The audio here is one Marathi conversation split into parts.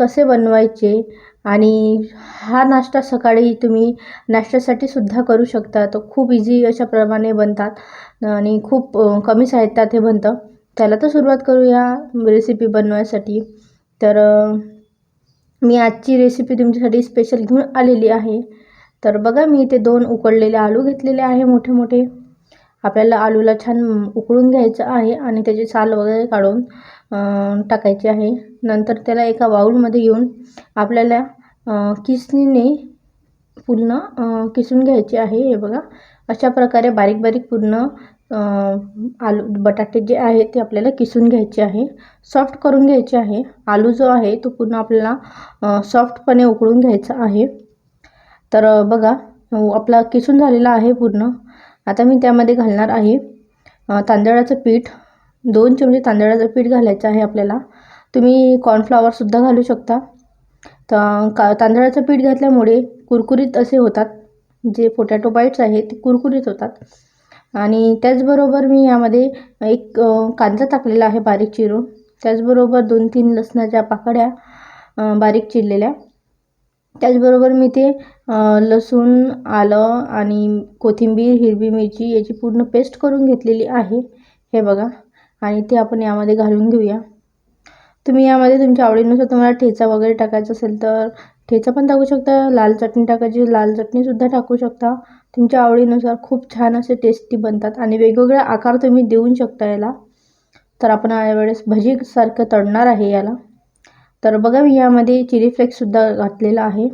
कसे बनवायचे आणि हा नाश्ता सकाळी तुम्ही नाश्त्यासाठी सुद्धा करू शकता. तो खूप इझी अशाप्रमाणे बनतात आणि खूप कमी साहित्यात हे बनतं. त्याला तर सुरुवात करूया रेसिपी बनवायसाठी. तर मी आजची रेसिपी तुमच्यासाठी स्पेशल घेऊन आलेली आहे. तर बघा मी इथे दोन उकडलेले आलू घेतलेले आहे मोठे मोठे आपल्याला आलूला छान उकळून घ्यायचं आहे आणि त्याची साल वगैरे काढून टाकायची आहे. नंतर त्याला एका बाऊलमध्ये घेऊन आपल्याला किसणीने पूर्ण किसून घ्यायचे आहे. हे बघा अशा प्रकारे बारीक बारीक पूर्ण आलू बटाटे जे आहे ते आपल्याला किसून घ्यायचे आहे. सॉफ्ट करून घ्यायचे आहे. आलू जो आहे तो पूर्ण आपल्याला सॉफ्टपणे उकळून घ्यायचा आहे. तर बघा आपला किसून झालेला आहे पूर्ण. आता मी त्यामध्ये घालणार आहे तांदळाचं पीठ. दोन चमचे तांदळाचं पीठ घालायचं आहे आपल्याला. तुम्ही कॉर्नफ्लॉवरसुद्धा घालू शकता. तर का तांदळाचं पीठ घातल्यामुळे कुरकुरीत असे होतात. जे पोटॅटो बाईट्स आहेत ते कुरकुरीत होतात. आणि त्याचबरोबर मी यामध्ये एक कांदा टाकलेला आहे बारीक चिरून. त्याचबरोबर दोन तीन लसणाच्या पाकळ्या बारीक चिरलेल्या. त्याचबरोबर मी ते लसूण आलं आणि कोथिंबीर हिरवी मिरची याची पूर्ण पेस्ट करून घेतलेली आहे. हे बघा. आणि ते आपण यामध्ये घालून घेऊया. तुम्ही यामध्ये तुमच्या आवडीनुसार तुम्हाला ठेचा वगैरे टाकायचा असेल तर ठेचा पण टाकू शकता. लाल चटणी टाकायची लाल चटणीसुद्धा टाकू शकता. तुमच्या आवडीनुसार खूप छान असे टेस्टी बनतात आणि वेगवेगळे आकार तुम्ही देऊ शकता याला. तर आपण यावेळेस भजीसारखं तळणार आहे याला. तर बघा मी यामध्ये चिली फ्लेक्ससुद्धा घातलेला आहे.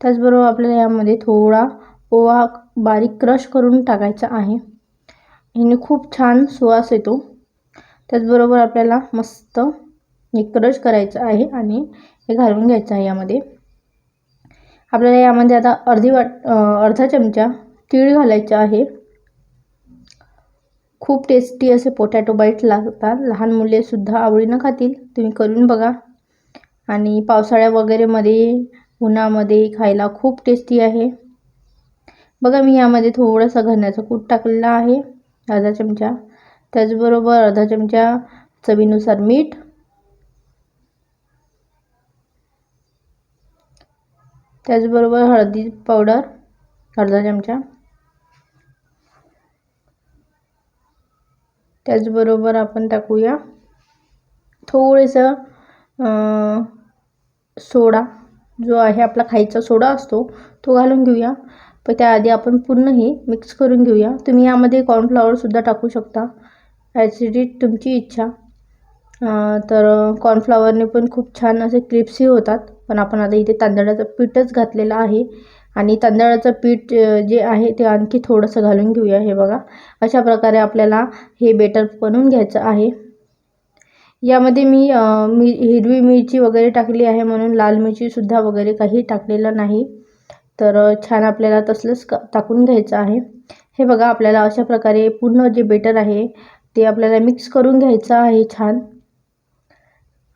त्याचबरोबर आपल्याला यामध्ये थोडा ओवा बारीक क्रश करून टाकायचा आहे. ह्याने खूप छान सुवास येतो. त्याचबरोबर आपल्याला मस्त हे क्रश करायचं आहे आणि हे घालून घ्यायचं आहे यामध्ये. आपल्याला यामध्ये आता अर्धी वाट अर्धा चमचा तीळ घालायचा आहे. खूप टेस्टी असे पोटॅटो बाईट लागतात. लहान मुलेसुद्धा आवडीनं खातील. तुम्ही करून बघा. आणि पावसाळ्या वगैरेमध्ये उन्हामध्ये खायला खूप टेस्टी आहे. बघा मी यामध्ये थोडासा घण्याचा कूट टाकलेला आहे अर्धा चमचा. त्याचबरोबर अर्धा चमचा चवीनुसार मीठ. त्याचबरोबर हळदी पावडर अर्धा चमचा. त्याचबरोबर आपण टाकूया थोडंसं सोडा. जो आहे आपला खायचा सोडा असतो तो घालून घेऊया. पण त्याआधी आपण पूर्ण हे मिक्स करून घेऊया. तुम्ही यामध्ये कॉर्नफ्लॉवरसुद्धा टाकू शकता. ॲसिडिट तुमची इच्छा. तर कॉर्नफ्लॉवरने पण खूप छान असे क्रिप्सी होतात. पण आपण आता इथे तांदळाचं पीठच घातलेलं आहे. आणि तांदळाचं पीठ जे आहे ते आणखी थोडंसं घालून घेऊया हे बघा. अशा प्रकारे आपल्याला हे बेटर बनवून घ्यायचं आहे. यामध्ये मी मी हिरवी मिरची वगैरे टाकली आहे म्हणून लाल मिरचीसुद्धा वगैरे काही टाकलेलं नाही. तर छान आपल्याला तसलंच क टाकून घ्यायचं आहे. हे बघा आपल्याला अशा प्रकारे पूर्ण जे बेटर आहे ते आपल्याला मिक्स करून घ्यायचं आहे छान.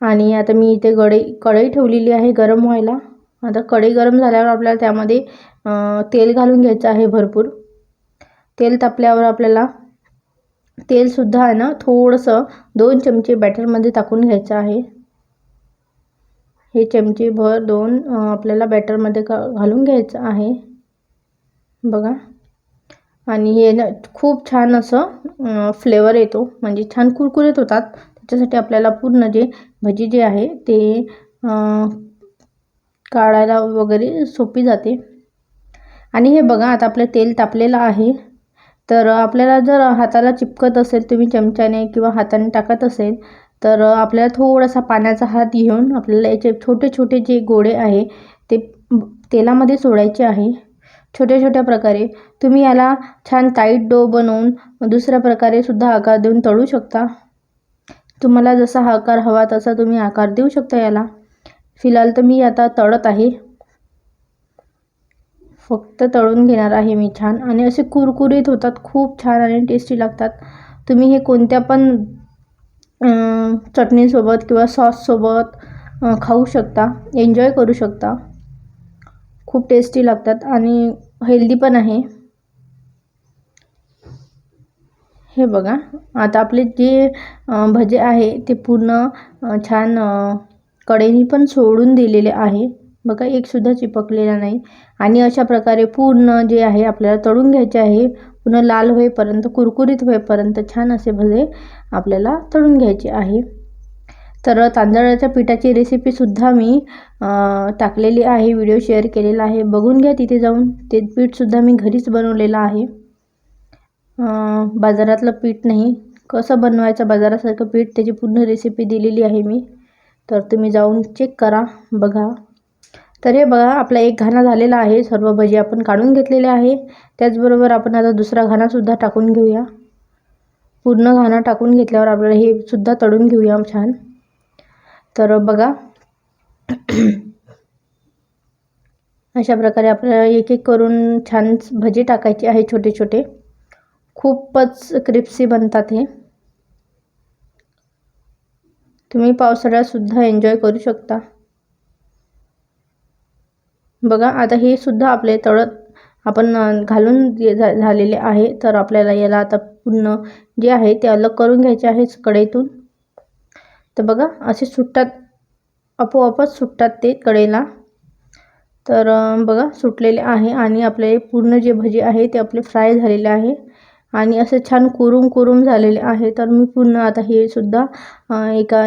आणि आता मी इथे गडई कढई ठेवलेली आहे गरम व्हायला. आता कढई गरम झाल्यावर आपल्याला त्यामध्ये तेल घालून घ्यायचं आहे भरपूर. तेल तापल्यावर आपल्याला तेलसुद्धा आहे ना थोडंसं दोन चमचे बॅटरमध्ये टाकून घ्यायचं आहे. हे चमचे भर दोन आपल्याला बॅटरमध्ये घालून घ्यायचं आहे. बघा. आणि हे ना खूप छान असं फ्लेवर येतो. म्हणजे छान कुरकुरीत होतात. त्याच्यासाठी आपल्याला पूर्ण जे भजी जे आहे ते काढायला वगैरे सोपी जाते. आणि हे बघा आता आपलं तेल तापलेलं आहे. तर आपल्याला जर हाताला चिपकत असेल तुम्ही चमच्याने किंवा हाताने टाकत असेल तर आपल्याला थोडासा पाण्याचा हात घेऊन आपल्याला याचे छोटे छोटे जे गोळे आहे ते तेलामध्ये सोडायचे आहे. छोट्या छोट्या प्रकारे. तुम्ही याला छान टाईट डो बनवून दुसऱ्या प्रकारे सुद्धा आकार देऊन तळू शकता. तुम्हाला जसा आकार हवा तसा तुम्ही आकार देऊ शकता याला. फिलहाल तर मी आता तळत आहे. फक्त तळून घेणार आहे मी छान. आणि असे कुरकुरीत होतात खूप छान आणि टेस्टी लागतात. तुम्ही हे कोणत्या पण चटणीसोबत किंवा सॉससोबत खाऊ शकता एन्जॉय करू शकता. खूप टेस्टी लागतात आणि हेल्दी पण आहे. हे बघा आता आपले जे भजे आहे ते पूर्ण छान कडेनी पण सोडून दिलेले आहे. बघा एकसुद्धा चिपकलेला नाही. आणि अशा प्रकारे पूर्ण जे आहे आपल्याला तळून घ्यायचे आहे पूर्ण लाल होईपर्यंत कुरकुरीत होईपर्यंत छान असे भजे आपल्याला तळून घ्यायचे आहे. तर तांदळाच्या पिठाची रेसिपीसुद्धा मी टाकलेली आहे व्हिडिओ शेअर केलेला आहे. बघून घ्या तिथे जाऊन. ते पीठसुद्धा मी घरीच बनवलेलं आहे. बाजारातलं पीठ नाही. कसं बनवायचं बाजारासारखं पीठ त्याची पूर्ण रेसिपी दिलेली आहे मी. तर तुम्ही जाऊन चेक करा बघा. तर हे बघा आपला एक घाणा झालेला आहे. सर्व भजी आपण काढून घेतलेले आहे. त्याचबरोबर आपण आता दुसरा घाणासुद्धा टाकून घेऊया. पूर्ण घाणा टाकून घेतल्यावर आपल्याला हे सुद्धा तळून घेऊया छान. तर बघा अशा प्रकारे आपल्याला एक एक करून छान भजी टाकायची आहे छोटे छोटे खूपच क्रिप्सी बनतात हे. तुम्ही पावसाळ्यातसुद्धा एन्जॉय करू शकता. बघा आता हे सुद्धा आपले तळत आपण घालून झालेले आहे तर आपल्याला याला आता पूर्ण जे आहे ते अलग करून घ्यायचे आहे कढईतून. तर बघा असे सुटतात आपोआपच सुटतात ते कडेला तर बघा सुटलेले आहे आणि आपले पूर्ण जे भजी आहे ते आपले फ्राय झालेले आहे. आणि असे छान कुरुम कुरुम झालेले आहे तर मी पूर्ण आता हे सुद्धा एका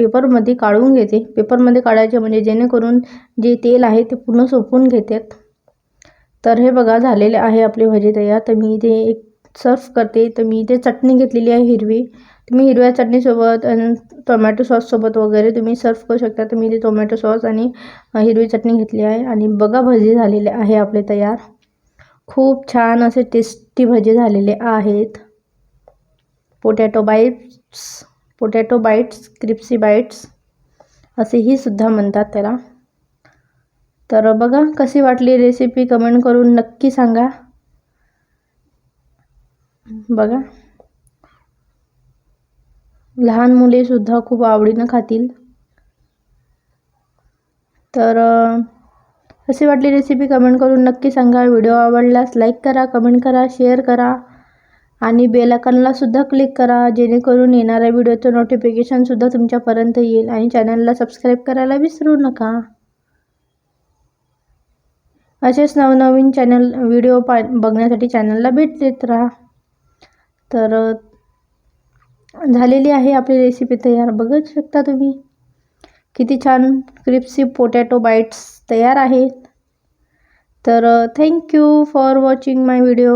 पेपरमध्ये काढून घेते. पेपरमध्ये काढायचे म्हणजे जेणेकरून जे तेल आहे ते पूर्ण सोपून घेतात तर हे बघा झालेले आहे आपले भजे तयार. तर मी इथे एक सर्व करते. तर मी इथे चटणी घेतलेली आहे हिरवी. तुम्ही हिरव्या चटणीसोबत आणि टोमॅटो सॉससोबत वगैरे तुम्ही सर्व करू शकता. तर मी इथे टोमॅटो सॉस आणि हिरवी चटणी घेतली आहे. आणि बघा भजी झालेले आहे आपले तयार. खूप छान असे टेस्टी भजी झालेले आहेत. Potato bites potato bites crispy bites असेही सुद्धा म्हणतात त्याला. तर बघा कशी वाटली रेसिपी कमेंट करून नक्की सांगा. बघा. लहान मुलेसुद्धा खूप आवडीनं खातील. तर कशी वाटली रेसिपी कमेंट करून नक्की सांगा. व्हिडिओ आवडल्यास लाईक करा कमेंट करा शेअर करा. आणि बेलाकनलासुद्धा क्लिक करा जेणेकरून येणाऱ्या व्हिडिओचं नोटिफिकेशनसुद्धा तुमच्यापर्यंत येईल. आणि चॅनलला सबस्क्राईब करायला विसरू नका. असेच नवनवीन चॅनल व्हिडिओ पा बघण्यासाठी चॅनलला भेट देत राहा. तर झालेली आहे आपली रेसिपी तयार. बघू शकता तुम्ही. किती छान क्रिप्सी पोटॅटो बाईट्स तयार आहेत. तर thank you for watching my video